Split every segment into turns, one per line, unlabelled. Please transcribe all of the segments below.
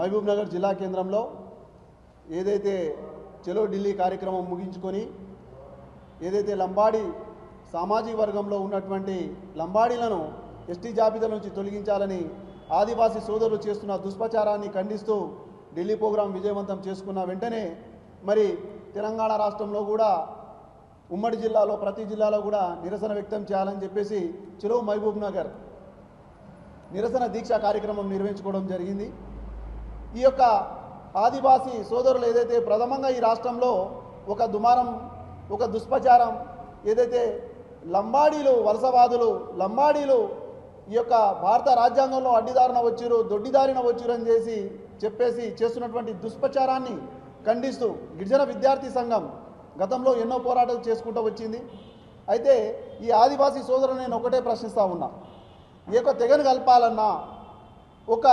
మహబూబ్నగర్ జిల్లా కేంద్రంలో ఏదైతే చెలో ఢిల్లీ కార్యక్రమం ముగించుకొని ఏదైతే లంబాడి సామాజిక వర్గంలో ఉన్నటువంటి లంబాడీలను ఎస్టీ జాబితా నుంచి తొలగించాలని ఆదివాసీ సోదరులు చేస్తున్న దుష్ప్రచారాన్ని ఖండిస్తూ ఢిల్లీ ప్రోగ్రాం విజయవంతం చేసుకున్న వెంటనే మరి తెలంగాణ రాష్ట్రంలో కూడా ఉమ్మడి జిల్లాలో ప్రతి జిల్లాలో కూడా నిరసన వ్యక్తం చేయాలని చెప్పేసి చెలో మహబూబ్ నగర్ నిరసన దీక్ష కార్యక్రమం నిర్వహించుకోవడం జరిగింది. ఈ యొక్క ఆదివాసీ సోదరులు ఏదైతే ప్రథమంగా ఈ రాష్ట్రంలో ఒక దుమారం ఒక దుష్ప్రచారం ఏదైతే లంబాడీలు వలసవాదులు లంబాడీలు ఈ యొక్క భారత రాజ్యాంగంలో అడ్డిదారిన వచ్చిరు దొడ్డిదారిన వచ్చిరు అని చేసి చెప్పేసి చేస్తున్నటువంటి దుష్ప్రచారాన్ని ఖండిస్తూ గిరిజన విద్యార్థి సంఘం గతంలో ఎన్నో పోరాటాలు చేసుకుంటూ వచ్చింది. అయితే ఈ ఆదివాసీ సోదరులు నేను ఒకటే ప్రశ్నిస్తూ ఉన్నా. ఈ యొక్క తెగను కలపాలన్నా ఒక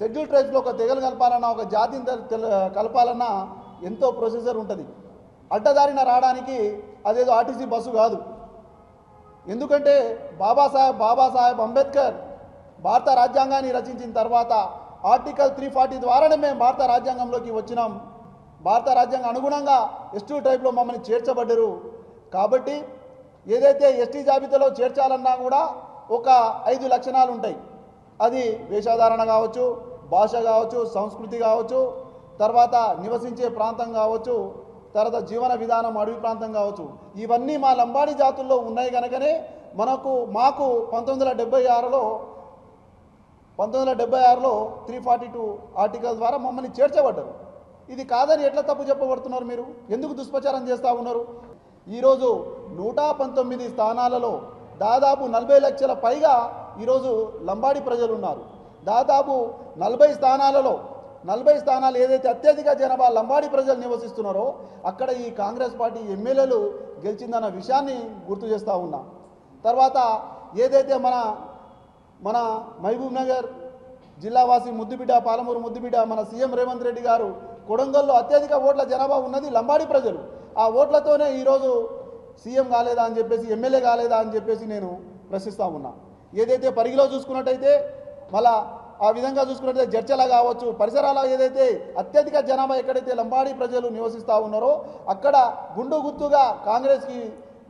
షెడ్యూల్ ట్రైబ్స్లో ఒక తెగలు కలపాలన్నా ఒక జాతిని తెల- కలపాలన్నా ఎంతో ప్రొసీజర్ ఉంటుంది. అడ్డదారిన రావడానికి అదేదో ఆర్టీసీ బస్సు కాదు. ఎందుకంటే బాబాసాహెబ్ బాబాసాహెబ్ అంబేద్కర్ భారత రాజ్యాంగాన్ని రచించిన తర్వాత ఆర్టికల్ త్రీ ఫార్టీ ద్వారానే మేము భారత రాజ్యాంగంలోకి వచ్చినాం. భారత రాజ్యాంగం అనుగుణంగా ఎస్టీ ట్రైబ్లో మమ్మల్ని చేర్చబడ్డరు. కాబట్టి ఏదైతే ఎస్టీ జాబితాలో చేర్చాలన్నా కూడా ఒక ఐదు లక్షణాలు ఉంటాయి అది వేషధారణ కావచ్చు భాష కావచ్చు సంస్కృతి కావచ్చు తర్వాత నివసించే ప్రాంతం కావచ్చు తర్వాత జీవన విధానం అడవి ప్రాంతం కావచ్చు. ఇవన్నీ మా లంబాడి జాతుల్లో ఉన్నాయి కనుకనే మనకు మాకు పంతొమ్మిది వందల డెబ్బై ఆరులో పంతొమ్మిది వందల డెబ్బై ఆరులో త్రీ ఫార్టీ టూ ఆర్టికల్ ద్వారా మమ్మల్ని చేర్చబడ్డారు. ఇది కాదని ఎట్లా తప్పు చెప్పబడుతున్నారు మీరు? ఎందుకు దుష్ప్రచారం చేస్తూ ఉన్నారు? ఈరోజు నూట పంతొమ్మిది స్థానాలలో దాదాపు నలభై లక్షల పైగా ఈరోజు లంబాడి ప్రజలు ఉన్నారు. దాదాపు నలభై స్థానాలలో నలభై స్థానాలు ఏదైతే అత్యధిక జనాభా లంబాడి ప్రజలు నివసిస్తున్నారో అక్కడ ఈ కాంగ్రెస్ పార్టీ ఎమ్మెల్యేలు గెలిచిందన్న విషయాన్ని గుర్తు చేస్తూ ఉన్నా. తర్వాత ఏదైతే మన మన మహబూబ్ నగర్ జిల్లావాసి ముద్దుబిడ్డ పాలమూరు ముద్దుబిడ్డ మన సీఎం రేవంత్ రెడ్డి గారు కొడంగల్లో అత్యధిక ఓట్ల జనాభా ఉన్నది లంబాడి ప్రజలు. ఆ ఓట్లతోనే ఈరోజు సీఎం కాలేదా అని చెప్పేసి ఎమ్మెల్యే కాలేదా అని చెప్పేసి నేను ప్రశ్నిస్తూ ఉన్నా. ఏదైతే పరిగిలో చూసుకున్నట్టయితే మళ్ళా ఆ విధంగా చూసుకున్నట్లయితే జడ్చల కావచ్చు పరిసరాల ఏదైతే అత్యధిక జనాభా ఎక్కడైతే లంబాడి ప్రజలు నివసిస్తూ ఉన్నారో అక్కడ గుండు గుర్తుగా కాంగ్రెస్కి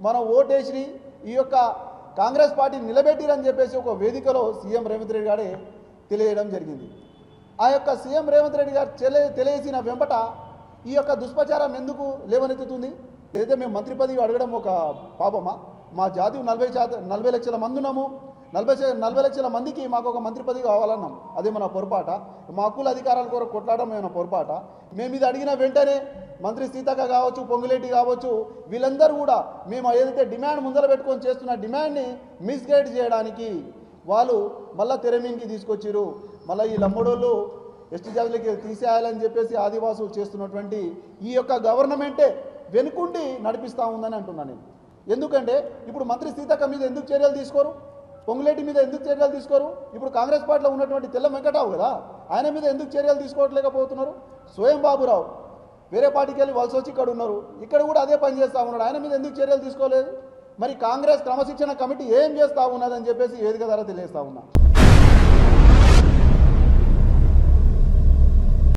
మనం ఓటేసి ఈ యొక్క కాంగ్రెస్ పార్టీ నిలబెట్టిరని చెప్పేసి ఒక వేదికలో సీఎం రేవంత్ రెడ్డి గారే తెలియడం జరిగింది. ఆ యొక్క సీఎం రేవంత్ రెడ్డి గారు తెలియ తెలియసిన వెంబట ఈ యొక్క దుష్ప్రచారం ఎందుకు లేవనెత్తుతుంది? ఏదైతే మేము మంత్రి పదవి అడగడం ఒక పాపమా? మా జాతి నలభై శాతం నలభై లక్షల మంది ఉన్నాము. నలభై నలభై లక్షల మందికి మాకు ఒక మంత్రి పదవి కావాలన్నాం. అదే మన పొరపాట. మా హక్కుల అధికారాల కొరకు కొట్లాడడం ఏమైనా పొరపాట? మేము ఇది అడిగిన వెంటనే మంత్రి సీతక్క కావచ్చు పొంగులేటి కావచ్చు వీళ్ళందరూ కూడా మేము ఏదైతే డిమాండ్ ముందర పెట్టుకొని చేస్తున్న డిమాండ్ని మిస్గైడ్ చేయడానికి వాళ్ళు మళ్ళా తెరమీన్కి తీసుకొచ్చారు మళ్ళీ ఈ లంబడోళ్ళు ఎస్టీ జాబులకి తీసేయాలని చెప్పేసి ఆదివాసులు చేస్తున్నటువంటి ఈ యొక్క గవర్నమెంటే వెనుకుండి నడిపిస్తూ ఉందని అంటున్నాను నేను. ఎందుకంటే ఇప్పుడు మంత్రి సీతక్క మీద ఎందుకు చర్యలు తీసుకోరు? పొంగులేటి మీద ఎందుకు చర్యలు తీసుకోరు? ఇప్పుడు కాంగ్రెస్ పార్టీలో ఉన్నటువంటి తెల్ల వెంకటావు కదా ఆయన మీద ఎందుకు చర్యలు తీసుకోవట్లేకపోతున్నారు? స్వయం బాబురావు వేరే పార్టీకి వెళ్ళి వలస వచ్చి ఇక్కడ ఉన్నారు ఇక్కడ కూడా అదే పని చేస్తూ ఉన్నాడు ఆయన మీద ఎందుకు చర్యలు తీసుకోలేదు? మరి కాంగ్రెస్ క్రమశిక్షణ కమిటీ ఏం చేస్తూ ఉన్నదని చెప్పేసి వేదిక ద్వారా తెలియజేస్తా ఉన్నా.